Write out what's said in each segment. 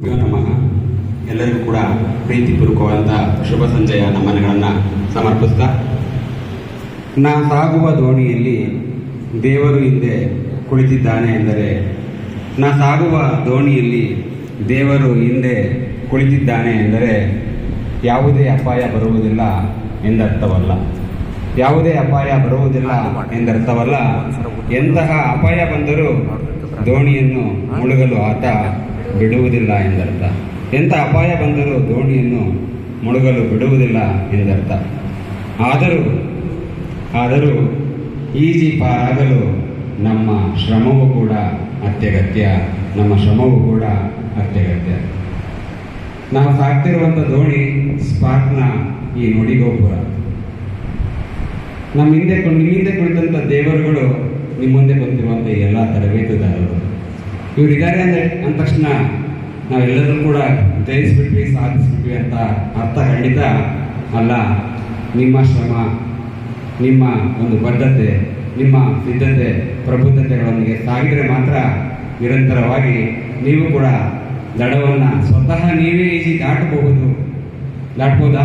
ನಮಃ ಎಲ್ಲರಿಗೂ ಕೂಡ ಪ್ರೀತಿಪೂರ್ವಕವಾದಂಥ ಶುಭ ಸಂಜೆಯ ನಮನಗಳನ್ನು ಸಮರ್ಪಿಸ್ತಾ. ನಾ ಸಾಗುವ ದೋಣಿಯಲ್ಲಿ ದೇವರು ಹಿಂದೆ ಕುಳಿತಿದ್ದಾನೆ ಎಂದರೆ, ನಾ ಸಾಗುವ ದೋಣಿಯಲ್ಲಿ ದೇವರು ಹಿಂದೆ ಕುಳಿತಿದ್ದಾನೆ ಎಂದರೆ, ಯಾವುದೇ ಅಪಾಯ ಬರುವುದಿಲ್ಲ ಎಂದರ್ಥವಲ್ಲ. ಯಾವುದೇ ಅಪಾಯ ಬರುವುದಿಲ್ಲ ಎಂದರ್ಥವಲ್ಲ. ಎಂತಹ ಅಪಾಯ ಬಂದರೂ ದೋಣಿಯನ್ನು ಮುಳುಗಲು ಆತ ಬಿಡುವುದಿಲ್ಲ ಎಂದರ್ಥ. ಎಂಥ ಅಪಾಯ ಬಂದರೂ ದೋಣಿಯನ್ನು ಮುಳುಗಲು ಬಿಡುವುದಿಲ್ಲ ಎಂದರ್ಥ. ಆದರೂ ಆದರೂ ಈಜಿ ಪಾರಾಗಲು ನಮ್ಮ ಶ್ರಮವೂ ಕೂಡ ಅತ್ಯಗತ್ಯ, ನಮ್ಮ ಶ್ರಮವೂ ಕೂಡ ಅತ್ಯಗತ್ಯ. ನಾವು ಸಾಕ್ತಿರುವಂಥ ದೋಣಿ ಸ್ಪಾರ್ಕ್ನ ಈ ನುಡಿಗೋಪುರ. ನಮ್ಮ ಹಿಂದೆ ನಿಮ್ಮ ಹಿಂದೆ ಕುಳಿತಂಥ ದೇವರುಗಳು ನಿಮ್ಮ ಮುಂದೆ ಬಂದಿರುವಂಥ ಎಲ್ಲ ತರಬೇತುದಾರರು. ಇವ್ರು ಇದ್ದಾರೆ ಅಂದರೆ ಅಂದ ತಕ್ಷಣ ನಾವೆಲ್ಲರೂ ಕೂಡ ಜಯಿಸ್ಬಿಟ್ವಿ ಸಾಧಿಸ್ಬಿಟ್ವಿ ಅಂತ ಅರ್ಥ ಖಂಡಿತ ಅಲ್ಲ. ನಿಮ್ಮ ಶ್ರಮ ನಿಮ್ಮ ಒಂದು ಬದ್ಧತೆ ನಿಮ್ಮ ಸಿದ್ಧತೆ ಪ್ರಬುದ್ಧತೆಗಳೊಂದಿಗೆ ಸಾಗಿದರೆ ಮಾತ್ರ ನಿರಂತರವಾಗಿ ನೀವು ಕೂಡ ದಡವನ್ನು ಸ್ವತಃ ನೀವೇ ಈಜಿ ದಾಟಬಹುದು. ದಾಟ್ಬೋದಾ?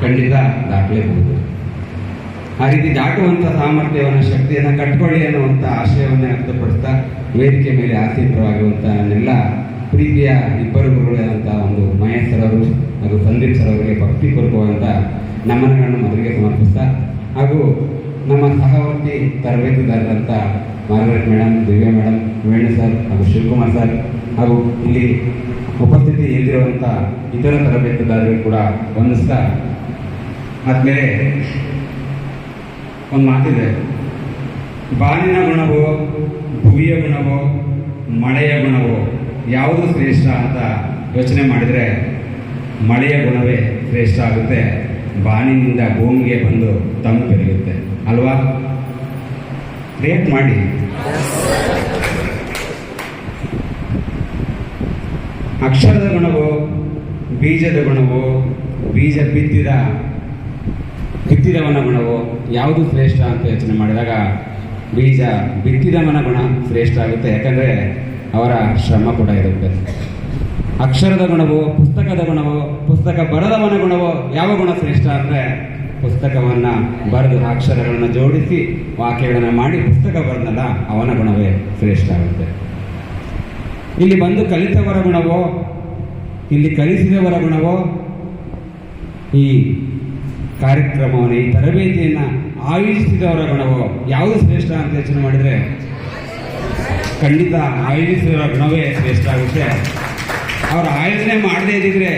ಖಂಡಿತ ದಾಟಲೇಬಹುದು. ಆ ರೀತಿ ದಾಟುವಂಥ ಸಾಮರ್ಥ್ಯವನ್ನು ಶಕ್ತಿಯನ್ನು ಕಟ್ಕೊಳ್ಳಿ ಅನ್ನುವಂಥ ಆಶಯವನ್ನು ವ್ಯಕ್ತಪಡಿಸ್ತಾ ವೇದಿಕೆ ಮೇಲೆ ಆಸೀನರಾಗಿರುವಂಥ ಪ್ರೀತಿಯ ಇಬ್ಬರು ಗುರುಗಳಾದಂಥ ಒಂದು ಮಹೇಶ್ ಸರವರು ಅವರು ಹಾಗೂ ಸಂದೀಪ್ ಸರ್ ಅವರಿಗೆ ಭಕ್ತಿಪೂರ್ವಕವಾದಂಥ ನಮನಗಳನ್ನು ಮೊದಲಿಗೆ ಸಮರ್ಪಿಸ್ತಾ ಹಾಗೂ ನಮ್ಮ ಸಹವರ್ತಿ ತರಬೇತುದಾರರಂಥ Margaret madam Divya madam Venu sir ಹಾಗೂ ಶಿವಕುಮಾರ್ ಸರ್ ಹಾಗೂ ಇಲ್ಲಿ ಉಪಸ್ಥಿತಿ ಎಲ್ಲಿರುವಂಥ ಇತರ ತರಬೇತುದಾರರಿಗೂ ಕೂಡ ವಂದಿಸ್ತಾ ಆದಮೇಲೆ ಒಂದು ಮಾತಿದೆ. ಬಾನಿನ ಗುಣವೋ ಭುವಿಯ ಗುಣವೋ, ಮಳೆಯ ಗುಣವೋ, ಯಾವುದು ಶ್ರೇಷ್ಠ ಅಂತ ಯೋಚನೆ ಮಾಡಿದರೆ ಮಳೆಯ ಗುಣವೇ ಶ್ರೇಷ್ಠ ಆಗುತ್ತೆ. ಬಾನಿನಿಂದ ಭೂಮಿಗೆ ಬಂದು ತಂಪು ಬೆಳೆಯುತ್ತೆ ಅಲ್ವಾ? ಕ್ರಿಯೇಟ್ ಮಾಡಿ. ಅಕ್ಷರದ ಗುಣವೋ, ಬೀಜದ ಗುಣವೋ, ಬೀಜ ಬಿತ್ತಿದ, ಬಿತ್ತಿದವನ ಗುಣವೋ, ಯಾವುದು ಶ್ರೇಷ್ಠ ಅಂತ ಯೋಚನೆ ಮಾಡಿದಾಗ ಬೀಜ ಬಿತ್ತಿದವನ ಗುಣ ಶ್ರೇಷ್ಠ ಆಗುತ್ತೆ. ಯಾಕಂದರೆ ಅವರ ಶ್ರಮ ಕೂಡ ಇರುತ್ತೆ. ಅಕ್ಷರದ ಗುಣವೋ, ಪುಸ್ತಕದ ಗುಣವೋ, ಪುಸ್ತಕ ಬರೆದವನ ಗುಣವೋ, ಯಾವ ಗುಣ ಶ್ರೇಷ್ಠ ಅಂದರೆ ಪುಸ್ತಕವನ್ನು ಬರೆದು ಅಕ್ಷರಗಳನ್ನು ಜೋಡಿಸಿ ವಾಕ್ಯಗಳನ್ನು ಮಾಡಿ ಪುಸ್ತಕ ಬರೆದಲ್ಲ ಅವನ ಗುಣವೇ ಶ್ರೇಷ್ಠ ಆಗುತ್ತೆ. ಇಲ್ಲಿ ಬಂದು ಕಲಿತವರ ಗುಣವೋ, ಇಲ್ಲಿ ಕಲಿಸಿದವರ ಗುಣವೋ, ಈ ಕಾರ್ಯಕ್ರಮವನ್ನು, ಈ ತರಬೇತಿಯನ್ನು ಆಯೋಜಿಸಿದವರ ಗುಣವೋ ಯಾವುದು ಶ್ರೇಷ್ಠ ಅಂತ ಯೋಚನೆ ಮಾಡಿದರೆ? ಖಂಡಿತ ಆಯೋಜಿಸಿದವರ ಗುಣವೇ ಶ್ರೇಷ್ಠ ಆಗುತ್ತೆ. ಅವ್ರ ಆಯೋಜನೆ ಮಾಡದೇ ಇದ್ದಿದ್ರೆ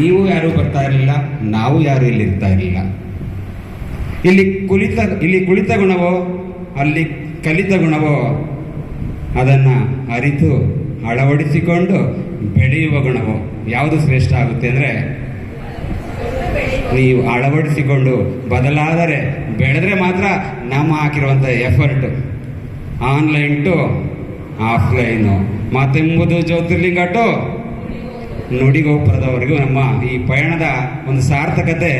ನೀವು ಯಾರೂ ಬರ್ತಾ ಇರಲಿಲ್ಲ, ನಾವು ಯಾರು ಇಲ್ಲಿ ಇರ್ತಾ ಇರಲಿಲ್ಲ. ಇಲ್ಲಿ ಕುಳಿತ ಇಲ್ಲಿ ಕುಳಿತ ಗುಣವೋ, ಅಲ್ಲಿ ಕಲಿತ ಗುಣವೋ, ಅದನ್ನು ಅರಿತು ಅಳವಡಿಸಿಕೊಂಡು ಬೆಳೆಯುವ ಗುಣವೋ ಯಾವುದು ಶ್ರೇಷ್ಠ ಆಗುತ್ತೆ ಅಂದರೆ, ನೀವು ಅಳವಡಿಸಿಕೊಂಡು ಬದಲಾದರೆ ಬೆಳೆದ್ರೆ ಮಾತ್ರ ನಮ್ಮ ಹಾಕಿರುವಂಥ ಎಫರ್ಟ್ ಆನ್ಲೈನ್ ಟು ಆಫ್ಲೈನು ಮಾತೆಂಬುದು ಜ್ಯೋತಿರ್ಲಿಂಗ ಟು ನುಡಿಗೋಪುರದವರೆಗೂ ನಮ್ಮ ಈ ಪಯಣದ ಒಂದು ಸಾರ್ಥಕತೆ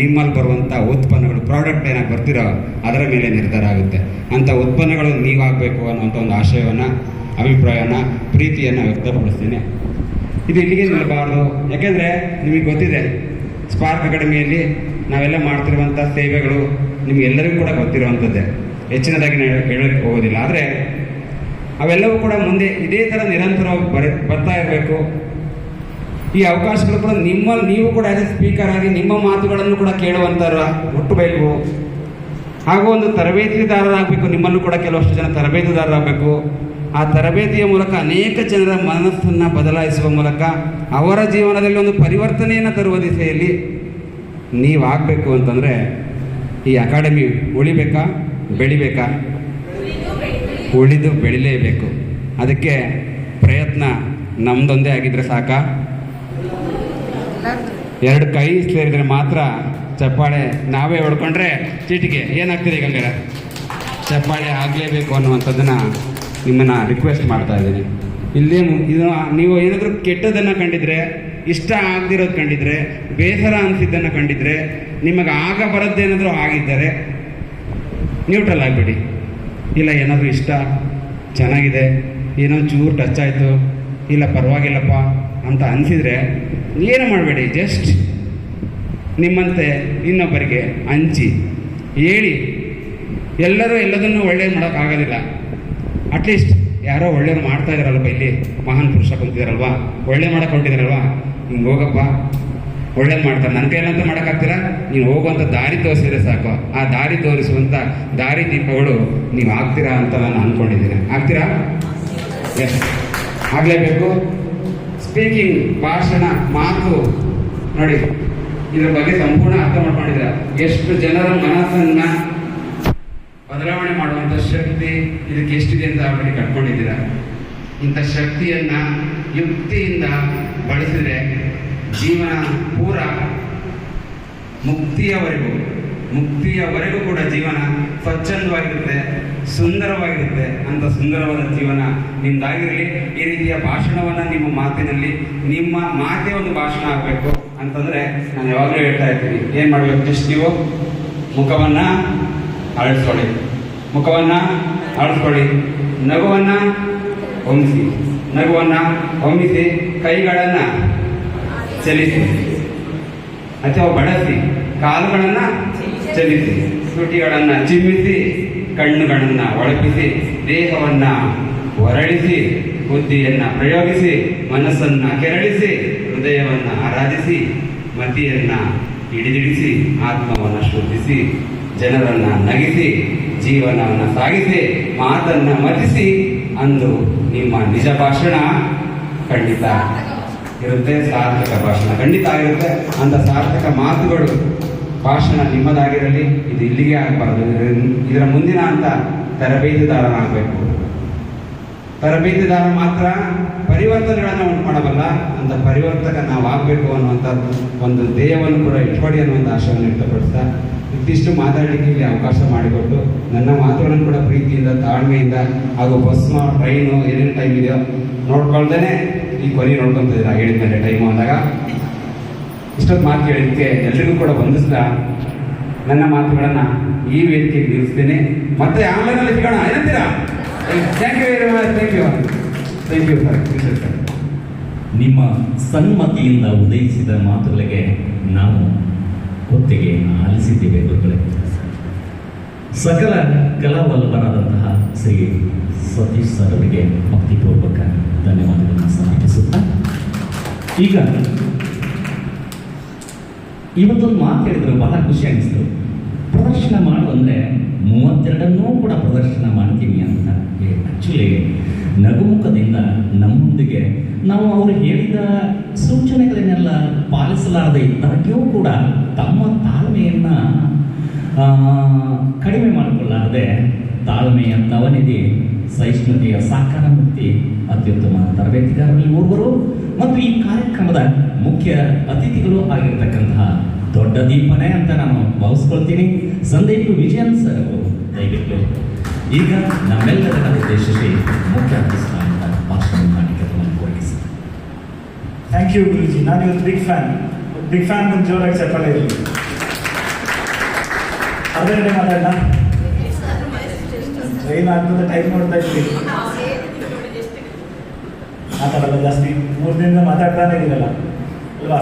ನಿಮ್ಮಲ್ಲಿ ಬರುವಂಥ ಉತ್ಪನ್ನಗಳು ಪ್ರಾಡಕ್ಟ್ ಏನಾಗಿ ಬರ್ತಿರೋ ಅದರ ಮೇಲೆ ನಿರ್ಧಾರ ಆಗುತ್ತೆ. ಅಂಥ ಉತ್ಪನ್ನಗಳು ನೀವಾಗಬೇಕು ಅನ್ನುವಂಥ ಒಂದು ಆಶಯವನ್ನು ಅಭಿಪ್ರಾಯನ ಪ್ರೀತಿಯನ್ನು ವ್ಯಕ್ತಪಡಿಸ್ತೀನಿ. ಇದು ಇಲ್ಲಿಗೆ ನಿಲ್ಲಬಾರ್ದು. ಯಾಕೆಂದರೆ ನಿಮಗೆ ಗೊತ್ತಿದೆ ಸ್ಪಾರ್ಕ್ ಅಕಾಡೆಮಿಯಲ್ಲಿ ನಾವೆಲ್ಲ ಮಾಡ್ತಿರುವಂಥ ಸೇವೆಗಳು ನಿಮಗೆಲ್ಲರಿಗೂ ಕೂಡ ಗೊತ್ತಿರುವಂಥದ್ದೇ. ಹೆಚ್ಚಿನದಾಗಿ ನಾನು ಹೇಳಕ್ಕೆ ಹೋಗೋದಿಲ್ಲ. ಆದರೆ, ಅವೆಲ್ಲವೂ ಕೂಡ ಮುಂದೆ ಇದೇ ಥರ ನಿರಂತರವಾಗಿ ಬರ, ಬರ್ತಾ ಇರಬೇಕು. ಈ ಅವಕಾಶಗಳು ಕೂಡ ನಿಮ್ಮಲ್ಲಿ ನೀವು ಕೂಡ ಆಸ್ ಎ ಸ್ಪೀಕರ್ ಆಗಿ ನಿಮ್ಮ ಮಾತುಗಳನ್ನು ಕೂಡ ಕೇಳುವಂಥರ ಹುಟ್ಟಬೇಕು ಹಾಗೂ ಒಂದು ತರಬೇತಿದಾರರಾಗಬೇಕು. ನಿಮ್ಮಲ್ಲೂ ಕೂಡ ಕೆಲವಷ್ಟು ಜನ ತರಬೇತಿದಾರರಾಗಬೇಕು. ಆ ತರಬೇತಿಯ ಮೂಲಕ ಅನೇಕ ಜನರ ಮನಸ್ಸನ್ನು ಬದಲಾಯಿಸುವ ಮೂಲಕ ಅವರ ಜೀವನದಲ್ಲಿ ಒಂದು ಪರಿವರ್ತನೆಯನ್ನು ತರುವ ದಿಸೆಯಲ್ಲಿ ನೀವಾಗಬೇಕು ಅಂತಂದರೆ ಈ ಅಕಾಡೆಮಿ ಉಳಿಬೇಕಾ, ಬೆಳಿಬೇಕಾ? ಉಳಿದು ಬೆಳಿಲೇಬೇಕು. ಅದಕ್ಕೆ ಪ್ರಯತ್ನ ನಮ್ಮದೊಂದೇ ಆಗಿದ್ರೆ ಸಾಕಾ? ಎರಡು ಕೈ ಸೇರಿದ್ರೆ ಮಾತ್ರ ಚಪ್ಪಾಳೆ ನಾವೇ ಹೊಡ್ಕೊಂಡ್ರೆ ಚೀಟಿಗೆ ಏನಾಗ್ತದೆ ಈಗ ಹಂಗಾರೆ ಚಪ್ಪಾಳೆ ಆಗಲೇಬೇಕು ಅನ್ನುವಂಥದ್ದನ್ನು ನಿಮ್ಮನ್ನು ರಿಕ್ವೆಸ್ಟ್ ಮಾಡ್ತಾ ಇದ್ದೀನಿ. ಇಲ್ಲಿ ಇದು ನೀವು ಏನಾದರೂ ಕೆಟ್ಟದನ್ನು ಕಂಡಿದ್ರೆ ಇಷ್ಟ ಆಗದಿರೋದು ಕಂಡಿದ್ರೆ, ಬೇಸರ ಅನಿಸಿದ್ದನ್ನು ಕಂಡಿದ್ರೆ, ನಿಮಗೆ ಆಗ ಬರೋದೇನಾದರೂ ಆಗಿದ್ದರೆ ನ್ಯೂಟ್ರಲ್ ಆಗಿಬಿಡಿ. ಇಲ್ಲ, ಏನಾದರೂ ಇಷ್ಟ? ಚೆನ್ನಾಗಿದೆ. ಏನೋ ಚೂರು ಟಚ್ ಆಯಿತು. ಇಲ್ಲ, ಪರವಾಗಿಲ್ಲಪ್ಪ ಅಂತ ಅನಿಸಿದರೆ ಏನು ಮಾಡಬೇಡಿ? ಜಸ್ಟ್ ನಿಮ್ಮಂತೆ ಇನ್ನೊಬ್ಬರಿಗೆ ಹಂಚಿ, ಹೇಳಿ. ಎಲ್ಲರೂ ಎಲ್ಲದನ್ನೂ ಒಳ್ಳೇದು ಮಾಡೋಕ್ಕಾಗೋದಿಲ್ಲ ಅಟ್ಲೀಸ್ಟ್ ಯಾರೋ ಒಳ್ಳೆಯವ್ರು ಮಾಡ್ತಾ ಇದಾರಲ್ವ ಇಲ್ಲಿ? ಮಹಾನ್ ಪುರುಷ ಕುಂತಿದಾರಲ್ವಾ ಒಳ್ಳೆ ಮಾಡಕ್ಕೆ ಹೊಂಟಿದಾರಲ್ವಾ? ಹಿಂಗೆ ಹೋಗಪ್ಪ. ಒಳ್ಳೇದು ಮಾಡ್ತಾರೆ. ನನ್ನ ಕೈಲಂತೂ ಮಾಡೋಕ್ಕಾಗ್ತೀರಾ? ನೀನು ಹೋಗುವಂಥ ದಾರಿ ತೋರಿಸಿದ್ರೆ ಸಾಕು. ಆ ದಾರಿ ತೋರಿಸುವಂಥ ದಾರಿ ದೀಪಗಳು ನೀವು ಆಗ್ತೀರಾ ಅಂತ ನಾನು ಅಂದ್ಕೊಂಡಿದ್ದೀನಿ ಆಗ್ತೀರಾ ಎಸ್ ಆಗಲೇಬೇಕು ಸ್ಪೀಕಿಂಗ್ ಭಾಷಣ, ಮಾತು. ನೋಡಿ, ಇದ್ರ ಬಗ್ಗೆ ಸಂಪೂರ್ಣ ಅರ್ಥ ಮಾಡ್ಕೊಂಡಿದ್ದೀರಾ? ಎಷ್ಟು ಜನರ ಮನಸ್ಸನ್ನ ಬದಲಾವಣೆ ಮಾಡುವಂಥ ಶಕ್ತಿ ಇದಕ್ಕೆ ಎಷ್ಟಿದೆ ಅಂತ ಅವರಿಗೆ ಕಟ್ಕೊಂಡಿದ್ದೀರಾ ಇಂಥ ಶಕ್ತಿಯನ್ನು ಯುಕ್ತಿಯಿಂದ ಬಳಸಿದರೆ ಜೀವನ ಪೂರ ಮುಕ್ತಿಯವರೆಗೂ ಮುಕ್ತಿಯವರೆಗೂ ಕೂಡ ಜೀವನ ಸ್ವಚ್ಛಂದವಾಗಿರುತ್ತೆ, ಸುಂದರವಾಗಿರುತ್ತೆ. ಅಂತ ಸುಂದರವಾದ ಜೀವನ ನಿಮ್ದಾಗಿರಲಿ, ಈ ರೀತಿಯ ಭಾಷಣವನ್ನು ನಿಮ್ಮ ಮಾತಿನಲ್ಲಿ, ನಿಮ್ಮ ಮಾತೇ ಒಂದು ಭಾಷಣ ಆಗಬೇಕು ಅಂತಂದರೆ ನಾನು ಯಾವಾಗಲೂ ಹೇಳ್ತಾ ಇರ್ತೀನಿ. ಏನು ಮಾಡಬೇಕು? ಜಸ್ಟ್ ನೀವು ಮುಖವನ್ನು ಅಳಿಸ್ಕೊಳ್ಳಿ ಮುಖವನ್ನ ಅಳಿಸ್ಕೊಳ್ಳಿ ನಗುವನ್ನ ಹೊಮ್ಮಿಸಿ. ನಗುವನ್ನ ಹೊಮ್ಮಿಸಿ ಕೈಗಳನ್ನ ಚಲಿಸಿ. ಅಥವಾ ಬಳಸಿ. ಕಾಲುಗಳನ್ನ ಚಲಿಸಿ. ತುಟಿಗಳನ್ನ ಚಿಮ್ಮಿಸಿ. ಕಣ್ಣುಗಳನ್ನ ಒಳಪಿಸಿ ದೇಹವನ್ನ ಹೊರಳಿಸಿ ಬುದ್ಧಿಯನ್ನ ಪ್ರಯೋಗಿಸಿ. ಮನಸ್ಸನ್ನ ಕೆರಳಿಸಿ. ಹೃದಯವನ್ನ ಆರಾಧಿಸಿ. ಮತಿಯನ್ನ ಹಿಡಿದಿಡಿಸಿ. ಆತ್ಮವನ್ನ ಶೋಧಿಸಿ ಜನರನ್ನ ನಗಿಸಿ. ಜೀವನವನ್ನ ಸಾಗಿಸಿ, ಮಾತನ್ನ ಮತಿಸಿ ಅಂದು ನಿಮ್ಮ ನಿಜ ಭಾಷಣ ಖಂಡಿತ ಇರುತ್ತೆ, ಸಾರ್ಥಕ ಭಾಷಣ ಖಂಡಿತ ಆಗಿರುತ್ತೆ ಅಂತ ಸಾರ್ಥಕ ಮಾತುಗಳು ಭಾಷಣ ನಿಮ್ಮದಾಗಿರಲಿ, ಇದು ಇಲ್ಲಿಗೆ ಆಗಬಾರ್ದು. ಇದರ ಮುಂದಿನ ಅಂತ ತರಬೇತಿದಾರನಾಗಬೇಕು ತರಬೇತಿದಾರ ಮಾತ್ರ ಪರಿವರ್ತನೆಗಳನ್ನು ಉಂಟು ಮಾಡಬಲ್ಲ ಅಂತ ಪರಿವರ್ತಕ ನಾವು ಆಗಬೇಕು ಅನ್ನುವಂಥದ್ದು ಒಂದು ದೇಹವನ್ನು ಕೂಡ ಇಟ್ಕೊಡಿ ಅನ್ನುವಂಥ ಆಶಯವನ್ನು ವ್ಯಕ್ತಪಡಿಸ್ತಾ ಇದಿಷ್ಟು ಮಾತಾಡಲಿಕ್ಕೆ ಇಲ್ಲಿ ಅವಕಾಶ ಮಾಡಿಕೊಟ್ಟು ನನ್ನ ಮಾತುಗಳನ್ನು ಕೂಡ ಪ್ರೀತಿಯಿಂದ, ತಾಳ್ಮೆಯಿಂದ ಹಾಗೂ ಬಸ್ ಟ್ರೈನು ಏನೇನು ಟೈಮ್ ಇದೆಯೋ ನೋಡ್ಕೊಳ್ದೇನೆ ಈ ಕೊನೆ ನೋಡ್ಕೊಂತಿದ್ದೀರಾ ಹೇಳಿದ್ಮೇಲೆ ಟೈಮು ಅಂದಾಗ ಇಷ್ಟೊಂದು ಮಾತು ಕೇಳಿದ್ದಕ್ಕೆ ಎಲ್ರಿಗೂ ಕೂಡ ಬಂಧಿಸ್ತಾ ನನ್ನ ಮಾತುಗಳನ್ನು ಈ ವೇದಿಕೆಗೆ ನಿಲ್ಲಿಸ್ತೇನೆ ಮತ್ತೆ ಆನ್ಲೈನಲ್ಲಿ ಸಿಗೋಣ. ಏನಂತೀರಾ? Thank you very much thank you thank you sir sir ನಿಮ್ಮ ಸನ್ಮತಿಯಿಂದ ಉದಯಿಸಿದ ಮಾತುಗಳಿಗೆ ನಾವು ಹೊತ್ತಿಗೆ ಆಲಿಸಿದ್ದೇವೆ ಗುರುಗಳೇ ಸಕಲ ಕಲಾವಲ್ಲಭರಾದಂತಹ ಶ್ರೀ ಸತೀಶ್ ಸರ್ ಅವರಿಗೆ ಭಕ್ತಿಪೂರ್ವಕ ಧನ್ಯವಾದಗಳನ್ನು ಸಮರ್ಪಿಸುತ್ತಾ. ಈಗ ಇವತ್ತೊಂದು ಮಾತು ಹೇಳಿದ್ರು, ಬಹಳ ಖುಷಿ ಅನಿಸ್ತು. ಪ್ರದರ್ಶನ ಮಾಡು ಅಂದರೆ ಮೂವತ್ತೆರಡನ್ನೂ ಕೂಡ ಪ್ರದರ್ಶನ ಮಾಡ್ತೀನಿ ಅಂತ ಆ್ಯಕ್ಚುಲಿ ನಗುಮುಖದಿಂದ ನಮ್ಮೊಂದಿಗೆ ನಾವು ಅವರು ಹೇಳಿದ ಸೂಚನೆಗಳನ್ನೆಲ್ಲ ಪಾಲಿಸಲಾರದೆ ಇದ್ದಾಗ್ಯೂ ಕೂಡ ತಮ್ಮ ತಾಳ್ಮೆಯನ್ನು ಕಡಿಮೆ ಮಾಡಿಕೊಳ್ಳಾರದೆ ತಾಳ್ಮೆಯ ತವನಿಧಿ ಸಹಿಷ್ಣುತೆಯ ಸಾಕಾರ ಮುಕ್ತಿ ಅತ್ಯುತ್ತಮ ತರಬೇತಿಗಾರರಲ್ಲಿ ಓರ್ವರು ಮತ್ತು ಈ ಕಾರ್ಯಕ್ರಮದ ಮುಖ್ಯ ಅತಿಥಿಗಳು ಆಗಿರ್ತಕ್ಕಂತಹ ದೊಡ್ಡ ದೀಪನೇ ಅಂತ ನಾನು ಭಾವಿಸ್ಕೊಳ್ತೀನಿ. ಸಂದೀಪ್ ವಿಜಯನ್ ಸರ್ ಅವರು ಈಗ ನಮ್ಮೆಲ್ಲರನ್ನ ಉದ್ದೇಶಿಸಿ ಮುಖ್ಯ ಅತಿಥಿ ಥ್ಯಾಂಕ್ ಯು ಗುರುಜಿ ನಾನು ಇವತ್ತು ಬಿಗ್ ಫ್ಯಾನ್ ಬಿಗ್ ಫ್ಯಾನ್ ಒಂದು ಜೋರಾಗಿ ಚಪ್ಪಾಳೆ ಇರಲಿ ಅದರಲ್ಲಿ ಮಾತಾಡೋಣ ಟ್ರೈನ್ ಆಗ್ತದೆ ಟೈಮ್ ನೋಡ್ತಾ ಇದ್ವಿ ಮಾತಾಡಲ್ಲ ಜಾಸ್ತಿ ಮೂರು ದಿನದಿಂದ ಮಾತಾಡ್ತಾನೆ ಇದ್ದೀರಲ್ಲ ಅಲ್ವಾ?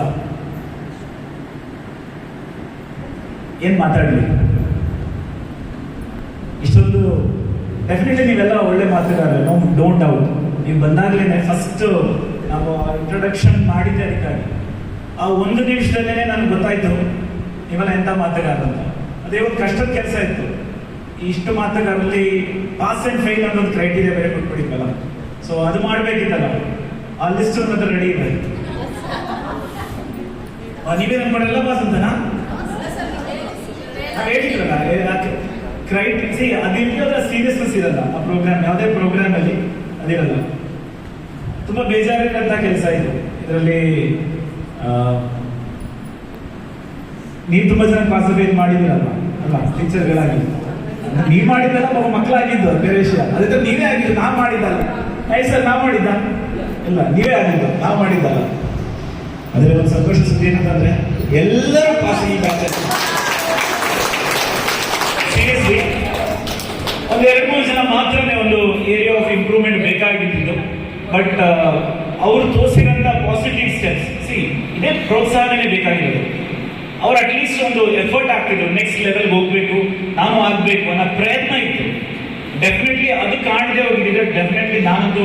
ಏನು ಮಾತಾಡಲಿ? ಇಷ್ಟೊಂದು ಡೆಫಿನೆಟ್ಲಿ ನೀವೆಲ್ಲ ಒಳ್ಳೆ ಮಾತುಗಾರರು. ನೋ ಡೋಂಟ್ ಡೌಟ್ ನೀವು ಬಂದಾಗಲೇ ಫಸ್ಟ್ ನಾವು ಇಂಟ್ರೊಡಕ್ಷನ್ ಮಾಡಿದ್ದೆ ಅದಕ್ಕಾಗಿ. ಆ ಒಂದು ನಿಮಿಷದಲ್ಲೇ ನನಗೆ ಗೊತ್ತಾಯ್ತು ಇವೆಲ್ಲ ಎಂಥ ಮಾತುಗಾರ ಅಂತ ಅದೇ ಒಂದು ಕಷ್ಟದ ಕೆಲಸ ಇತ್ತು. ಇಷ್ಟು ಮಾತುಗಾರಲ್ಲಿ ಪಾಸ್ ಆ್ಯಂಡ್ ಫೈಲ್ ಅನ್ನೋದು ಕ್ರೈಟೀರಿಯಾ ಬೇರೆ ಕೊಟ್ಬಿಟ್ಟಿದ್ವಲ್ಲ ಸೊ ಅದು ಮಾಡಬೇಕಿತ್ತಲ್ಲ. ಆ ಲಿಸ್ಟ್ ಅನ್ನೋದು ರೆಡಿ ಇದೆ. ಕಡೆ ಎಲ್ಲ ಪಾಸ್ ಅಂತನಾ? ಹೇಳಿದ್ರಲ್ಲ ಕ್ರೈಟ್ ಸಿ ಅದಿಲ್ಲದ ಸೀರಿಯಸ್ನೆಸ್ ಇರಲ್ಲ. ಆ ಪ್ರೋಗ್ರಾಮ್ ಯಾವುದೇ ಪ್ರೋಗ್ರಾಮ್ ಅಲ್ಲಿ ಅದಿರಲ್ಲ. ತುಂಬಾ ಬೇಜಾರಿಲ್ಲಂತ ಕೆಲಸ ಇದು. ಇದರಲ್ಲಿ ನೀವು ತುಂಬಾ ಜನ ಪಾರ್ಟಿಸಿಪೇಟ್ ಮಾಡಿದ್ರಲ್ಲ ಅಲ್ಲ ಟೀಚರ್ಗಳಾಗಿ ನೀವು ಮಾಡಿದ್ದಲ್ಲ ಪಾಪ ಮಕ್ಕಳಾಗಿದ್ದು ಬೇರೆ ವಿಷಯ. ಅದಕ್ಕೆ ನೀವೇ ಆಗಿದ್ದು ನಾ ಮಾಡಿದ್ದಲ್ಲ. ಐ ಸರ್ ನಾ ಮಾಡಿದ್ದ? ಇಲ್ಲ, ನೀವೇ ಆಗಿದ್ದು ನಾ ಮಾಡಿದ್ದಲ್ಲ. ಅದರಲ್ಲಿ ಒಂದು ಸಂತೋಷ ಸುದ್ದಿ ಏನಂತಂದ್ರೆ, ಎಲ್ಲರೂ ಪಾಸ್ ಈ ಬ್ಯಾಚ್ ಬಟ್ ಅವರು ತೋರಿಸಿದಂಥ ಪಾಸಿಟಿವ್ ಸ್ಟೆಪ್ಸ್ ಸಿ ಇದೇ ಪ್ರೋತ್ಸಾಹನೇ ಬೇಕಾಗಿರೋದು. ಅವ್ರು ಅಟ್ಲೀಸ್ಟ್ ಒಂದು ಎಫರ್ಟ್ ಆಗ್ತಿದ್ರು ನೆಕ್ಸ್ಟ್ ಲೆವೆಲ್ಗೆ ಹೋಗ್ಬೇಕು ನಾನು ಆಗಬೇಕು ಅನ್ನೋ ಪ್ರಯತ್ನ ಇತ್ತು. ಡೆಫಿನೆಟ್ಲಿ ಅದು ಕಾಣದೆ ಹೋಗಿದ್ರೆ ಡೆಫಿನೆಟ್ಲಿ ನಾನಂತೂ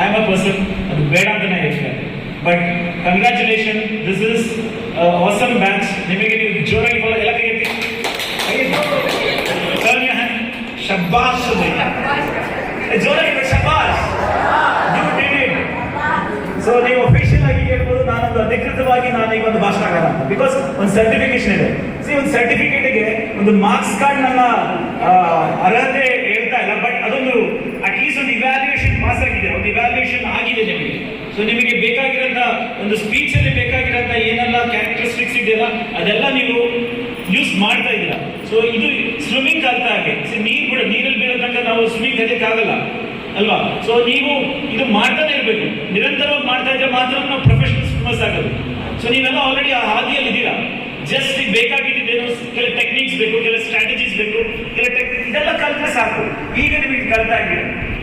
ಐ ಆಮ್ ಅ ಪರ್ಸನ್ ಅದು ಬೇಡ ಅಂತಾನೆ ಹೇಳ್ತಾರೆ but congratulation this is awesome batch ನಿಮಗೆ ನೀವು ಜೋರಾಗಿ ಫಾಲೋ ಎಲ್ಲ ಕೈಗೆ ಶಬ್ಬಾಸ್. ಜೋರಾಗಿ ಹೇಳಿ, ಶಬ್ಬಾಷ್ You did it. ಸೊ ನೀವು ಅಫಿಷಿಯಲ್ ಆಗಿ ಹೇಳ್ಬೋದು ನಾನೊಂದು ಅಧಿಕೃತವಾಗಿ ನಾನು ಈಗ ಒಂದು ಭಾಷಣಕಾರ ಅಂತ ಬಿಕಾಸ್ ಒಂದು ಸರ್ಟಿಫಿಕೇಶನ್ ಇದೆ. ಸಿ ಒಂದು ಸರ್ಟಿಫಿಕೇಟ್ಗೆ ಒಂದು ಮಾರ್ಕ್ಸ್ ಕಾರ್ಡ್ ನನ್ನ ಅರ್ಹತೆ ಹೇಳ್ತಾ ಇಲ್ಲ ಬಟ್ ಅದೊಂದು ಅಟ್ಲೀಸ್ಟ್ ಒಂದು ಇವ್ಯಾಲ್ಯೂಯೇಷನ್ ಪಾಸ್ ಆಗಿದೆ. ಒಂದು ಇವ್ಯಾಲ್ಯೂಯೇಷನ್ ಆಗಿದೆ ನಿಮಗೆ. ಸೊ ನಿಮಗೆ ಬೇಕಾಗಿರೋಂಥ ಒಂದು ಸ್ಪೀಚ್ ಅಲ್ಲಿ ಬೇಕಾಗಿರೋಂಥ ಏನೆಲ್ಲ ಕ್ಯಾರೆಕ್ಟರಿಸ್ಟಿಕ್ಸ್ ಇದೆಯಲ್ಲ, ಅದೆಲ್ಲ ನೀವು ಯೂಸ್ ಮಾಡ್ತಾ ಇದ್ದೀರಾ. ಸೊ ಇದು ಸ್ವಿಮ್ಮಿಂಗ್ ಕಲ್ತ ಹಾಗೆ ನೀರು ಕೂಡ ನೀರಲ್ಲಿ ಬೀಳೋ ತನಕ ನಾವು ಸ್ವಿಮ್ಮಿಂಗ್ ಕಲಿಯಕ್ಕಾಗಲ್ಲ ಅಲ್ವಾ? ಸೊ ನೀವು ಇದು ಮಾಡ್ತಾನೆ ಇರಬೇಕು. ನಿರಂತರವಾಗಿ ಮಾಡ್ತಾ ಇದ್ರೆ ಮಾತ್ರ ನಾವು ಪ್ರೊಫೆಷನಲ್ ಸ್ವಿಮ್ಮರ್ಸ್ ಆಗೋದು ಸೊ ನೀವೆಲ್ಲ ಆಲ್ರೆಡಿ ಆ ಹಾದಿಯಲ್ಲಿ ಇದ್ದೀರಾ? ಜಸ್ಟ್ ಈಗ ಬೇಕಾಗಿದ್ದೇನು ಕೆಲವು ಟೆಕ್ನಿಕ್ಸ್ ಬೇಕು ಕೆಲವು ಸ್ಟ್ರಾಟಜೀಸ್ ಬೇಕು ಕೆಲವು ಟೆಕ್ನಿಕ್ ಇದೆಲ್ಲ ಕಲಿತ್ರೆ ಸಾಕು. ಈಗ ನಿಮಗೆ ಕಲ್ತಾಗಿದೆ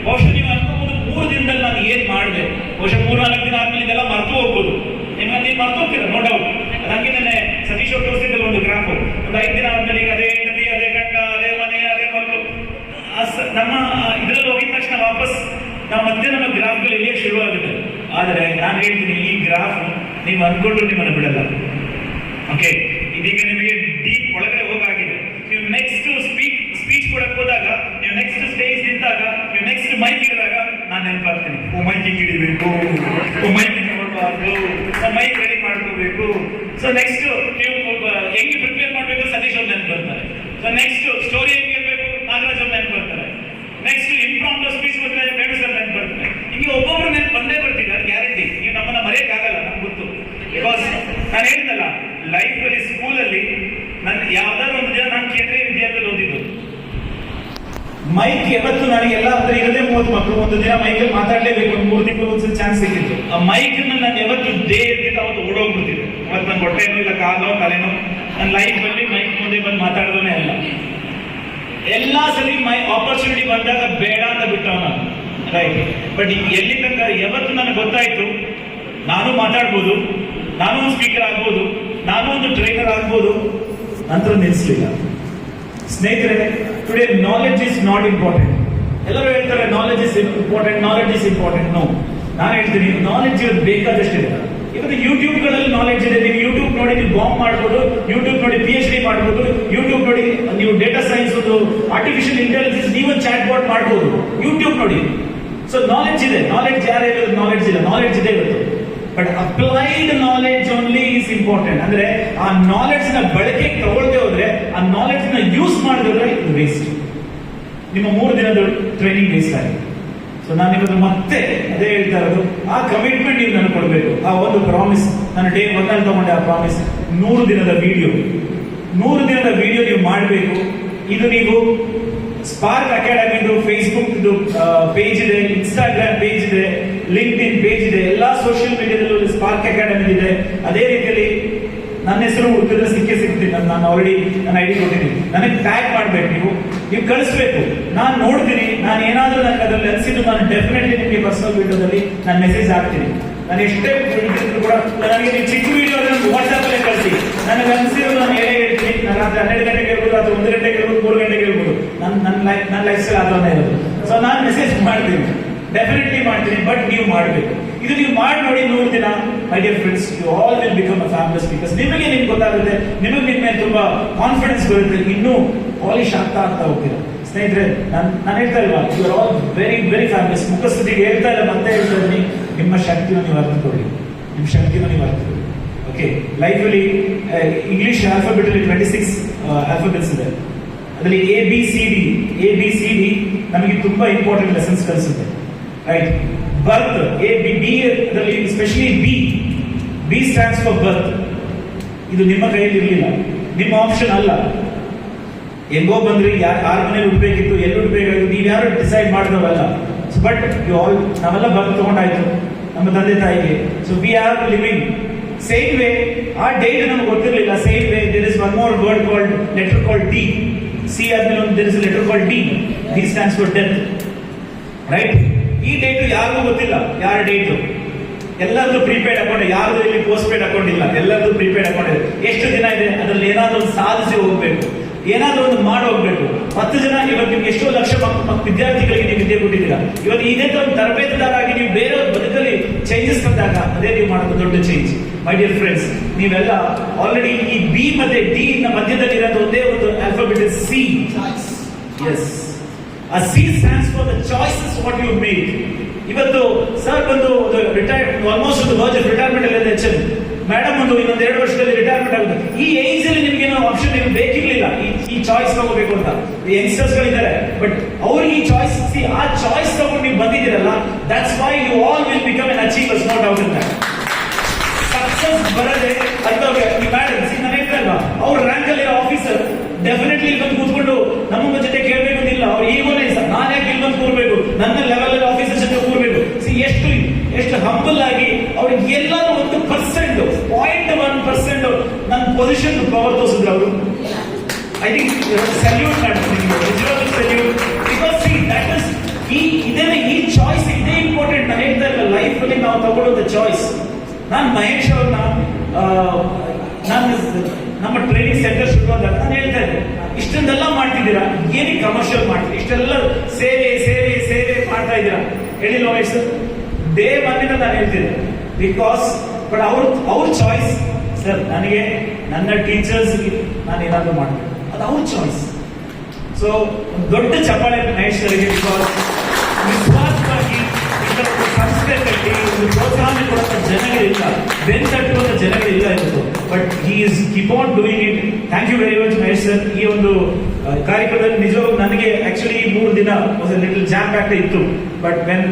ಬಹುಶಃ ನೀವು ಅನ್ಕೋಬಹುದು, ಮೂರು ದಿನದಲ್ಲಿ ನಾನು ಏನು ಮಾಡಿದೆ? ಬಹುಶಃ ಮೂರು ನಾಲ್ಕು ದಿನ ಆದ್ಮೇಲೆ ಇದೆಲ್ಲ ಮರ್ತು ಹೋಗ್ಬೋದು. ನಿಮ್ಮ ನೀವು ಮರ್ತು ಹೋಗ್ತೀರಾ? ನೋ ಡೌಟ್ ಹಂಗೆ ನೆನ್ನೆ ಸತೀಶ್ ಅವ್ರು ಒಂದು ಗ್ರಾಫ್ ಒಂದು ಐದು ದಿನ ಆದ್ಮೇಲೆ ಈಗ ಅದೇ ನದಿ ಅದೇ ಗಂಡ, ಅದೇ ಮನೆ, ಅದೇ ಮಕ್ಕಳು ನಮ್ಮ ಇದರಲ್ಲಿ ಹೋಗಿದ ತಕ್ಷಣ ವಾಪಸ್ ನಾವು ಮತ್ತೆ ನಮ್ಮ ಗ್ರಾಫ್ಗಳು ಇಲ್ಲೇ ಶುರುವಾಗುತ್ತೆ. ಆದರೆ ನಾನು ಹೇಳ್ತೀನಿ, ಈ ಗ್ರಾಫ್ ನೀವು ಅನ್ಕೊಂಡು ನಿಮ್ಮನ್ನು ಬಿಡಲ್ಲ. ಓಕೆ ಇದೀಗ ನಿಮಗೆ ಡೀಪ್ ಒಳಗಡೆ ಹೋಗಾಗಿದೆ. ನೀವು ನೆಕ್ಸ್ಟ್ ಸ್ಪೀಚ್ ಸ್ಪೀಚ್ ಕೊಡಕ್ ಹೋದಾಗ, ನೀವು ನೆಕ್ಸ್ಟ್ ಸ್ಟೇಜ್ ನಿಂತಾಗ, ನೀವು ನೆಕ್ಸ್ಟ್ ಮೈಕ್ ಹಿಡಿದಾಗ ನಾನು ನೆನಪಾಗ್ತೀನಿ ಓ ಮೈಕ್ ಹಿಡಿಬೇಕು? ಓ ಮೈಕ್ ನೋಡಬಾರ್ದು? ಮೈಕ್ ರೆಡಿ ಮಾಡ್ಕೋಬೇಕು. ಸೊ ನೆಕ್ಸ್ಟ್ ನೀವು ಹೆಂಗೆ ಪ್ರಿಪೇರ್ ಮಾಡಬೇಕು? ಸತೀಶ್ ಅವ್ರು ನೆನಪು ಬರ್ತಾರೆ. ಸೊ ನೆಕ್ಸ್ಟ್ ಸ್ಟೋರಿ ಹೆಂಗೆ ಇರಬೇಕು ನಾಗರಾಜ್ ಅವ್ರು ನೆನಪು ಬರ್ತಾರೆ. ನೆಕ್ಸ್ಟ್ ಇಂಪ್ರಾಮ್ ಸ್ಪೀಚ್ ಕೊಟ್ಟರೆ ಬೇಡ ಸರ್ ನೆನಪು ಬರ್ತಾರೆ ಹಿಂಗೆ ಒಬ್ಬೊಬ್ರು ನೆನಪು ಬಂದೇ ಬರ್ತಿದೆ ಅದು ಗ್ಯಾರಂಟಿ ನೀವು ನಮ್ಮನ್ನ ಮರೆಯಕ್ಕಾಗಲ್ಲ ನಮ್ಗೆ ಗೊತ್ತು ಬಿಕಾಸ್ ನಾನು ಹೇಳಿದ್ನಲ್ಲ ಲೈಫಲ್ಲಿ ಸ್ಕೂಲಲ್ಲಿ ನನ್ನ ಯಾವ್ದಾದ್ರು ಒಂದು ದಿನ ನಾನು ಕೇಂದ್ರೀಯ ವಿದ್ಯಾಲಯದಲ್ಲಿ ಓದಿದ್ದು ಮೈಕ್ ಯಾವತ್ತು ನನಗೆ ಎಲ್ಲ ಅಂದ್ರೆ ಇರದೇ ಮಕ್ಕಳು ಒಂದು ದಿನ ಮೈಕಲ್ಲಿ ಮಾತಾಡಲೇಬೇಕು. ಒಂದು ಮೂರು ತಿಂಗಳು ಒಂದ್ಸಲ ಚಾನ್ಸ್ ಸಿಕ್ಕಿತ್ತು. ಆ ಮೈಕ್ ನಾನು ಯಾವತ್ತು ಡೇ ಇರ್ತಿದ್ದ ಅವತ್ತು ಓಡೋಗ್ಬಿಡ್ತಿದ್ದೆ. ಅವತ್ತು ನನ್ನ ಹೊಟ್ಟೆನೋ ಇಲ್ಲ ಕಾಲೋ, ತಲೆನೋ ನನ್ನ ಅಲ್ಲಿ ಮೈಕ್ ಮುಂದೆ ಬಂದು ಮಾತಾಡೋದೇ ಅಲ್ಲ. ಎಲ್ಲಾ ಸರಿ ಮೈ ಆಪರ್ಚುನಿಟಿ ಬಂದಾಗ ಬೇಡ ಅಂತ ಬಿಟ್ಟವ ನಾನು. ರೈಟ್ ಬಟ್ ಎಲ್ಲಿ ತನಕ ಯಾವತ್ತು ನನಗೆ ಗೊತ್ತಾಯ್ತು, ನಾನು ಮಾತಾಡ್ಬೋದು, ನಾನು ಒಂದು ಸ್ಪೀಕರ್ ಆಗ್ಬೋದು, ನಾನು ಒಂದು ಟ್ರೈನರ್ ಆಗ್ಬೋದು, ನಂತರ ನಿಲ್ಲಿಸಲಿಲ್ಲ ಸ್ನೇಹಿತರೆ today knowledge is not important ಎಲ್ಲರೂ ಹೇಳ್ತಾರೆ knowledge is important knowledge is important no ನಾನು ಹೇಳ್ತೀನಿ ನಾಲೆಜ್ ಇರೋದು ಬೇಕಾದಷ್ಟಿದೆ ಇವತ್ತು ಯೂಟ್ಯೂಬ್ಗಳಲ್ಲಿ ನಾಲೆಜ್ ಇದೆ. ನೀವು ಯೂಟ್ಯೂಬ್ ನೋಡಿ, ನೀವು ಬಾಂಬ್ ಮಾಡ್ಬೋದು ಯೂಟ್ಯೂಬ್ ನೋಡಿ ಪಿ ಎಚ್ ಡಿ ಮಾಡ್ಬೋದು ಯೂಟ್ಯೂಬ್ ನೋಡಿ ನೀವು ಡೇಟಾ ಸೈನ್ಸ್ ಆರ್ಟಿಫಿಷಿಯಲ್ ಇಂಟೆಲಿಜೆನ್ಸ್ ನೀವು ಚಾಟ್ ಬಾಟ್ ಮಾಡ್ಬೋದು. ಯೂಟ್ಯೂಬ್ ನೋಡಿ. ಸೊ ನಾಲೆಜ್ ಇದೆ. ನಾಲೆಜ್ ಯಾರೇ ನಾಲೆಜ್ ಇಲ್ಲ. ನಾಲೆಜ್ ಇದೆ ಇವತ್ತು but applied knowledge only is important ಅಂದ್ರೆ ಆ ನಾಲೆಡ್ಜ್ನ ಬಳಕೆ ತಗೊಳ್ದೆ ಹೋದ್ರೆ, ಆ ನಾಲೆಡ್ಜ್ನ ಯೂಸ್ ಮಾಡಿದ್ರೆ ಇದು ವೇಸ್ಟ್ ನಿಮ್ಮ ಮೂರು ದಿನದ ಟ್ರೈನಿಂಗ್ ಮಿಸ್ ಆಗಿದೆ ಸೊ ನಾನು ಇವತ್ತು ಮತ್ತೆ ಅದೇ ಹೇಳ್ತಾ ಇರೋದು, ಆ ಕಮಿಟ್ಮೆಂಟ್ ನೀವು ನನಗೆ ಕೊಡಬೇಕು. ಆ ಒಂದು ಪ್ರಾಮಿಸ್ ನಾನು ಡೇ ಒಂದಲ್ಲಿ ತಗೊಂಡೆ ಆ ಪ್ರಾಮಿಸ್ ನೂರು ದಿನದ ವಿಡಿಯೋ ನೂರು ದಿನದ ವಿಡಿಯೋ ನೀವು ಮಾಡಬೇಕು. ಇದು ನೀವು ಸ್ಪಾರ್ಕ್ ಅಕಾಡೆಮಿದು ಫೇಸ್ಬುಕ್ ಪೇಜ್ ಇದೆ ಇನ್ಸ್ಟಾಗ್ರಾಮ್ ಪೇಜ್ ಇದೆ ಲಿಂಕ್ ಇನ್ ಪೇಜ್ ಇದೆ, ಎಲ್ಲಾ ಸೋಷಿಯಲ್ ಮೀಡಿಯಾದಲ್ಲೂ ಸ್ಪಾರ್ಕ್ ಅಕಾಡೆಮಿ ಇದೆ. ಅದೇ ರೀತಿಯಲ್ಲಿ ನನ್ನ ಹೆಸರು ಹುಡುಕಿದ್ರೆ ಸಿಕ್ಕೇ ಸಿಗ್ತೀನಿ ನಾನು ಆಲ್ರೆಡಿ ನನ್ನ ಐಡಿ ಕೊಟ್ಟಿದ್ದೀನಿ. ನನಗೆ ಟ್ಯಾಗ್ ಮಾಡ್ಬೇಕು ನೀವು. ನೀವು ಕಳಿಸ್ಬೇಕು. ನಾನು ನೋಡ್ತೀನಿ. ನಾನು ಏನಾದ್ರೂ ನನಗೆ ಅದರಲ್ಲಿ ಅನಿಸಿದ್ದು ನಾನು ಡೆಫಿನೆಟ್ಲಿ ನಿಮಗೆ ಪರ್ಸನಲ್ ವಿಡಿಯೋದಲ್ಲಿ ನಾನು ಮೆಸೇಜ್ ಹಾಕ್ತೀನಿ. ನಾನು ಎಷ್ಟೇ ಬಿಟ್ಟಿದ್ರು ಕೂಡ ನನಗೆ ನೀವು ಚಿಕ್ಕ ವಿಡಿಯೋ ವಾಟ್ಸ್ಆಪ್ ಅಲ್ಲಿ ಕಳಿಸಿ. ನನಗೆ ಅನಿಸಿರೋ ನಾನು ಹೇಳಿ ಹೇಳ್ತೀನಿ. ನಾನು ರಾತ್ರಿ ಹನ್ನೆರಡು ಗಂಟೆಗೆ ಇರ್ಬೋದು ಅಥವಾ ಒಂದು ಗಂಟೆಗೆ ಇರ್ಬೋದು, ಮೂರು ಗಂಟೆಗೆ ಇರ್ಬೋದು. ನನ್ನ ನನ್ನ ಲೈಫ್ ನನ್ನ ಲೈಫ್ ಸ್ಟೈಲ್ ಇರೋದು. ಸೊ ನಾನು ಮೆಸೇಜ್ ಮಾಡ್ತೀನಿ. ಡೆಫಿನೆಟ್ಲಿ ಮಾಡ್ತೀನಿ ಬಟ್ ನೀವು ಮಾಡಬೇಕು. ಇದು ನೀವು ಮಾಡಿ ನೋಡಿ ನೂರು ದಿನ my dear friends you all will become a family speakers ನಿಮಗೆ ನಿಮ್ಗೆ ಗೊತ್ತಾಗುತ್ತೆ, ನಿಮಗೆ ನಿಮ್ಮ ಮೇಲೆ ತುಂಬಾ ಕಾನ್ಫಿಡೆನ್ಸ್ ಬರುತ್ತೆ ಇನ್ನೂ ಪಾಲಿಶ್ ಆಗ್ತಾ ಆಗ್ತಾ ಹೋಗ್ತೀರಾ? ಸ್ನೇಹಿತರೆ, ನಾನು ಹೇಳ್ತಾ ಇಲ್ವಾ? You are all very very families ಮುಖಸ್ಥಿತಿಗೆ ಹೇಳ್ತಾ ಇಲ್ಲ, ಮತ್ತೆ ಹೇಳ್ತಾ ಇದ್ದೀನಿ. ನಿಮ್ಮ ಶಕ್ತಿನ ನೀವು ಕೊಡಿ ನಿಮ್ಮ ಶಕ್ತಿನ ನೀವು ಕೊಡಿ ಓಕೆ ಲೈಫಲ್ಲಿ ಇಂಗ್ಲಿಷ್ ಆಲ್ಫಾಬೆಟ್ ಅಲ್ಲಿ ಟ್ವೆಂಟಿ ಸಿಕ್ಸ್ ಆಲ್ಫಾಬೆಟ್ಸ್ ಇದೆ. ಅದರಲ್ಲಿ A B C D A B C D ನಮಗೆ ತುಂಬಾ important lessons ಕಲಿಸುತ್ತೆ right birth A B B ಅದರಲ್ಲಿ specially B B stands for birth ಇದು ನಿಮ್ಮ ಕೈಯಲ್ಲಿ ಇರಲಿಲ್ಲ. ನಿಮ್ಮ ಆಪ್ಷನ್ ಅಲ್ಲ. ಹೆಂಗೋ ಬಂದ್ರಿ ಯಾರು ಯಾರ ಮನೇಲಿ ಉಡ್ಬೇಕಿತ್ತು ಎಲ್ಲಿ ಉಡ್ಬೇಕಾಗಿತ್ತು ನೀವು ಯಾರು ಡಿಸೈಡ್ ಮಾಡಿದವಲ್ಲ. ಬಟ್ ಯು ಆಲ್ ನಾವೆಲ್ಲ ಬಂದು ತಗೊಂಡಾಯ್ತು, ನಮ್ಮ ತಂದೆ ತಾಯಿಗೆ. So we are living same way ಆ ಡೇಟ್ ನಮ್ಗೆ ಗೊತ್ತಿರಲಿಲ್ಲ same way there is one more word called letter called D C ಆದ್ಮೇಲೆ ಒಂದು there is letter called D D stands for death right ಈ ಡೇಟು ಯಾರಿಗೂ ಗೊತ್ತಿಲ್ಲ, ಯಾರ ಡೇಟು ಎಲ್ಲರದ್ದು ಪ್ರೀಪೇಡ್ ಅಕೌಂಟ್ ಯಾರು ಇಲ್ಲಿ ಪೋಸ್ಟ್ ಪೇಡ್ ಅಕೌಂಟ್ ಇಲ್ಲ, ಎಲ್ಲರದ್ದು ಪ್ರೀಪೇಡ್ ಅಕೌಂಟ್ ಎಷ್ಟು ದಿನ ಇದೆ, ಅದ್ರಲ್ಲಿ ಏನಾದರೂ ಸಾಧಿಸಿ ಹೋಗ್ಬೇಕು. ಏನಾದ್ರೂ ಒಂದು ಮಾಡಿ ಹೋಗ್ಬೇಕು ಹತ್ತು ಜನ, ಇವತ್ತು ನಿಮ್ಗೆ ಎಷ್ಟೋ ಲಕ್ಷ ವಿದ್ಯಾರ್ಥಿಗಳಿಗೆ ನೀವು ವಿದ್ಯೆ ಕೊಟ್ಟಿದ್ದೀರಾ. ಇವತ್ತು ಇದೇ ತರ ಒಂದು ತರಬೇತಿದಾರಾಗಿ ನೀವು ಬೇರೆ ಬದುಕಲ್ಲಿ ಚೇಂಜಸ್ ಬಂದಾಗ ಅದೇ ನೀವು ಮಾಡೋದು ದೊಡ್ಡ ಚೇಂಜ್ ಮೈ ಡಿಯರ್ ಫ್ರೆಂಡ್ಸ್ ನೀವೆಲ್ಲ ಆಲ್ರೆಡಿ ಈ ಬಿ ಮತ್ತೆ ಡಿ ನ ಮಧ್ಯದಲ್ಲಿ ಇರೋದು ಒಂದೇ ಒಂದು ಆಲ್ಫಾಬೆಟ್ ಸಿ ಎಸ್ ಆ C stands for the choices what you make ಇವತ್ತು ಸರ್ ಬಂದು ರಿಟೈರ್ ಆಲ್ಮೋಸ್ಟ್ ಒಂದು ರಿಟೈರ್ಮೆಂಟ್ ಅಲ್ಲಿ ಎಂ ಮೇಡಮ್ ಒಂದು ಇನ್ನೊಂದು ಎರಡು ವರ್ಷದಲ್ಲಿ ರಿಟೈರ್ಮೆಂಟ್ ಆಗುತ್ತೆ. ಈ ಏಜ್ ಅಲ್ಲಿ ನಿಮಗೆ ಏನೋ ಆಪ್ಷನ್ ಏನು ಬೇಕಿರ್ಲಿಲ್ಲ, ಈ- ಚಾಯ್ಸ್ ತಗೋಬೇಕು ಅಂತ. ಯಂಗ್ಸ್ಟರ್ಸ್ ಗಳಿದ್ದಾರೆ ಬಟ್ ಅವ್ರಿಗೆ ಈ ಚಾಯ್ಸ್ ಆ ಚಾಯ್ಸ್ ತಗೊಂಡು ನೀವು ಬಂದಿದ್ದೀರಲ್ಲ that's why you all will become an achievers not out that success ಬರದೆ ಅಂತವ್ರಿಗೆ ಮೇಡಮ್ ಸಿ ನಾನು ಹೇಳ್ತಲ್ವಾ ಅವ್ರ ರ್ಯಾಂಕ್ ಅಲ್ಲಿ ಆಫೀಸರ್ ಡೆಫಿನೆಟ್ಲಿ ಬಂದು ಕೂತ್ಕೊಂಡು ನಮ್ಮ ಜೊತೆ ಕೇಳಬೇಕು ಅಂತಿಲ್ಲ ಅವ್ರು ಈಗೋನೇ ಸರ್, ನಾನು ಯಾಕೆ ಇಲ್ಲಿ ಬಂದು ಕೂರ್ಬೇಕು, ನನ್ನ ಲೆವೆಲ್ ಆಫೀಸರ್ ಜೊತೆ ಕೂರ್ಬೇಕು. ಸಿ ಎಷ್ಟು ಎಷ್ಟು ಹಂಬಲ್ ಆಗಿ ಅವ್ರಿಗೆ ಎಲ್ಲರೂ ಒಂದು ಪರ್ಸೆಂಟ್ ಪಾಯಿಂಟ್ ಒನ್ ಪರ್ಸೆಂಟ್ ನನ್ನ ಪೊಸಿಷನ್ ಪವರ್ ತೋರಿಸಿದ್ರು ಅವರು. ಐ ಥಿಂಕ್ ಸೆಲ್ಯೂಟ್ ಮಾಡ್ತೀನಿ salute because C that is ಈ ಇದೇ ಈ ಚಾಯ್ಸ್ ಇದೇ ಇಂಪಾರ್ಟೆಂಟ್ ನಾನು ಹೇಳ್ತಾ ಇಲ್ಲ ಲೈಫ್ ಅಲ್ಲಿ ನಾವು ತಗೊಳ್ಳೋದ ಚಾಯ್ಸ್ ನಾನು ಮಹೇಶ್ ಅವ್ರನ್ನ ನಾನು ನಮ್ಮ ಟ್ರೈನಿಂಗ್ ಸೆಂಟರ್ ಶುರುವಾದಾಗ ನಾನು ಹೇಳ್ತಾ ಇದ್ದೆ ಇಷ್ಟೊಂದೆಲ್ಲ ಮಾಡ್ತಿದ್ದೀರಾ? ಏನಕ್ಕೆ ಕಮರ್ಷಿಯಲ್ ಮಾಡ್ತೀರಿ? ಇಷ್ಟೆಲ್ಲ ಸೇವೆ ಸೇವೆ ಸೇವೆ ಮಾಡ್ತಾ ಇದ್ದೀರಾ? ಹೇಳಿಲ್ಲ ಮಹೇಶ್ ಸರ್. ಡೇ ನಾನು ಹೇಳ್ತಿದ್ದೆ. ಬಿಕಾಸ್ ಬಟ್ ಅವ್ರ ಅವ್ರ ಚಾಯ್ಸ್ ಸರ್ ನನಗೆ ನನ್ನ ಟೀಚರ್ಸ್ ನಾನು ಏನಾದರೂ ಮಾಡ್ತೀನಿ ಅದು ಅವ್ರ ಚಾಯ್ಸ್ ಸೊ ಒಂದು ದೊಡ್ಡ ಚಪ್ಪಾಳೆ ಮಹೇಶ್ವರಿಗೆ ಬಿಕಾಸ್ ನಿಸ್ವಾರ್ಥವಾಗಿ ಸಂಸ್ಥೆ ಕಟ್ಟಿ ಒಂದು ಪ್ರೋತ್ಸಾಹ ಕೊಡುವಂಥ ಜನಗಳಿಲ್ಲ ಬೆನ್ ತಟ್ಟುವಂಥ ಜನಗಳಿಲ್ಲ ಇವತ್ತು but he is keep on doing it thank you very much Mahesh sir ಈ ಒಂದು ಕಾರ್ಯಕ್ರಮದಲ್ಲಿ ನಿಜವಾಗ್ಲೂ ನನಗೆ ಆಕ್ಚುಲಿ ಮೂರು ದಿನ ಲಿಟಲ್ ಜಾಮ್ ಪ್ಯಾಕ್ಟ್ ಇತ್ತು. ಬಟ್ ವೆನ್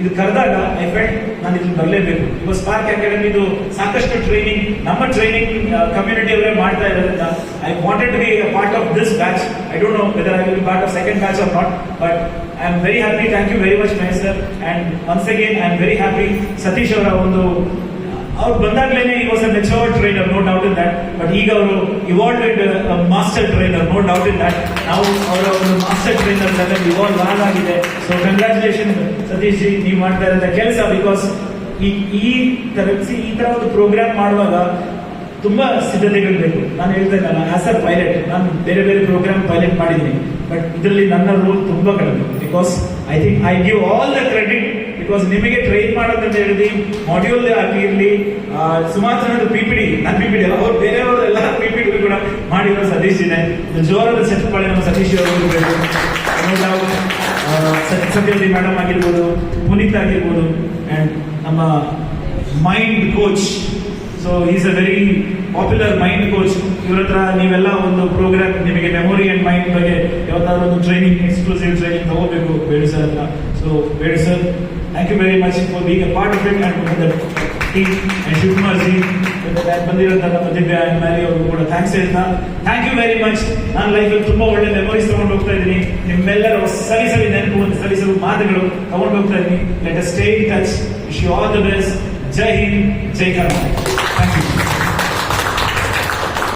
ಇದು ಕರೆದಾಗ ಐ ಫ್ರೆಂಡ್ ನಾನು ಇಲ್ಲಿ ಬರಲೇಬೇಕು. ಇವಾಗ ಸ್ಪಾರ್ಕ್ ಅಕಾಡೆಮಿದು ಸಾಕಷ್ಟು ಟ್ರೈನಿಂಗ್ ನಮ್ಮ ಟ್ರೈನಿಂಗ್ ಕಮ್ಯುನಿಟಿ ಅವರೇ ಮಾಡ್ತಾ ಇರೋದ್ರಿಂದ I wanted to be part of this batch I don't know whether I will part of second batch or not but I am very happy thank you very much my sir and once again I am very happy Satish ಅವರ ಒಂದು ಅವ್ರು ಬಂದಾಗ್ಲೇನೆ ಈ was a trainer no doubt in that but ಈಗ ಅವರು evolved master trainer no doubt in that ನಾವು ಅವರ ಒಂದು ಮಾಸ್ಟರ್ ಟ್ರೈನರ್ ಲೆವೆಲ್ ಇವಾಲ್ವ್ ಆಗಿದೆ ಸೊ ಕಂಗ್ರಾಚುಲೇಷನ್ ಸತೀಶ್ ಜಿ, ನೀವು ಮಾಡ್ತಾ ಇರೋ ಕೆಲಸ ಬಿಕಾಸ್ ಈ ಈ ತರ ಈ ತರ ಒಂದು ಪ್ರೋಗ್ರಾಮ್ ಮಾಡುವಾಗ ತುಂಬಾ ಸಿದ್ಧತೆಗಳು ಬೇಕು. ನಾನು ಹೇಳ್ತಾ ನಾನು ಆಸ್ ಅ ಪೈಲಟ್ ನಾನು ಬೇರೆ ಬೇರೆ ಪ್ರೋಗ್ರಾಮ್ ಪೈಲಟ್ ಮಾಡಿದ್ದೀನಿ. ಬಟ್ ಇದರಲ್ಲಿ ನನ್ನ ರೋಲ್ ತುಂಬಾ ಕಡಿಮೆ. Because I think I give all the credit because ನಿಮಗೆ ಟ್ರೈನ್ ಮಾಡೋದಂತ ಹೇಳಿದ್ರಿ ಮಾಡ್ಯೂಲ್ ಆಗಿರ್ಲಿ ಸುಮಾರು ಜನದ ಪಿ ಪಿ ಡಿ ನನ್ನ ಪಿ ಪಿ ಡಿ ಅವ್ರು ಬೇರೆಯವರು ಎಲ್ಲ ಪಿ ಪಿ ಡಿ ಕೂಡ ಮಾಡಿರೋ ಸತೀಶ್ ಇದೆ. ಜೋರದ ಚಪ್ಪಳೆ ನಮ್ಮ ಸತೀಶ್ ಅವರು ನಾವು ಮೇಡಮ್ ಆಗಿರ್ಬೋದು, ಪುನೀತ್ ಆಗಿರ್ಬೋದು ಅಂಡ್ ನಮ್ಮ mind coach so is a very popular mind coach ಇವ್ರ ಹತ್ರ ನೀವೆಲ್ಲ ಒಂದು ಪ್ರೋಗ್ರಾಮ್ ನಿಮಗೆ ಮೆಮೊರಿ ಅಂಡ್ ಮೈಂಡ್ ಬಗ್ಗೆ ಯಾವ್ದಾದ್ರು ಒಂದು ಟ್ರೈನಿಂಗ್ ಎಕ್ಸ್ಕ್ಲೂಸಿವ್ ಟ್ರೈನಿಂಗ್ ತಗೋಬೇಕು ಬೇಡು ಅಂತ. So ಬೇಡು sir thank you very much for being a of of it and team and Shivakumar ji ಬಂದಿರೋಂಥ ನಮ್ಮ Divya thanks thank you very much ನಾನು ಲೈಫಲ್ಲಿ ತುಂಬಾ ಒಳ್ಳೆ ಮೆಮೊರೀಸ್ ತಗೊಂಡು ಹೋಗ್ತಾ ಇದ್ದೀನಿ. ನಿಮ್ಮೆಲ್ಲರ ಸರಿ ಸರಿ ನೆನಪು ಒಂದು ಸರಿ ಸರಿ ಮಾತುಗಳು ತಗೊಂಡು ಹೋಗ್ತಾ ಇದ್ದೀನಿ. Let us stay in touch wish you all the best Jai Hind Jai Karnataka